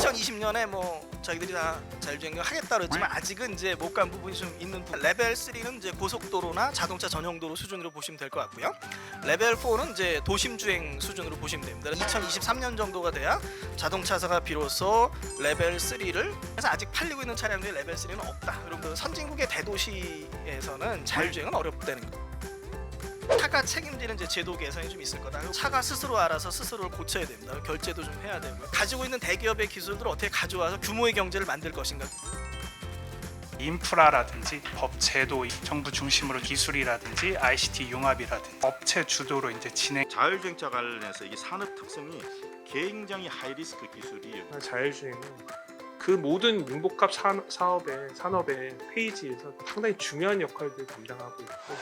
작년에 뭐 자기들이 다 자율주행을 하겠다 그랬지만 아직은 이제 못 간 부분이 좀 있는 부분. 레벨 3는 이제 고속도로나 자동차 전용도로 수준으로 보시면 될 것 같고요. 레벨 4는 이제 도심 주행 수준으로 보시면 됩니다. 2023년 정도가 돼야 자동차사가 비로소 레벨 3를 그래서 아직 팔리고 있는 차량들이 레벨 3는 없다. 여러분들 선진국의 대도시에서는 자율주행은 어렵다는 거. 차가 책임지는 이제 제도 개선이 좀 있을 거다. 차가 스스로 알아서 스스로를 고쳐야 됩니다. 결제도 좀 해야 되고요. 가지고 있는 대기업의 기술들을 어떻게 가져와서 규모의 경제를 만들 것인가. 인프라라든지 법 제도, 정부 중심으로 기술이라든지 ICT 융합이라든지 업체 주도로 이제 진행. 자율주행차 관련해서 이게 산업 특성이 굉장히 하이리스크 기술이에요. 자율주행은 그 모든 융복합 산- 사업의 산업의 페이지에서 상당히 중요한 역할들을 담당하고 있고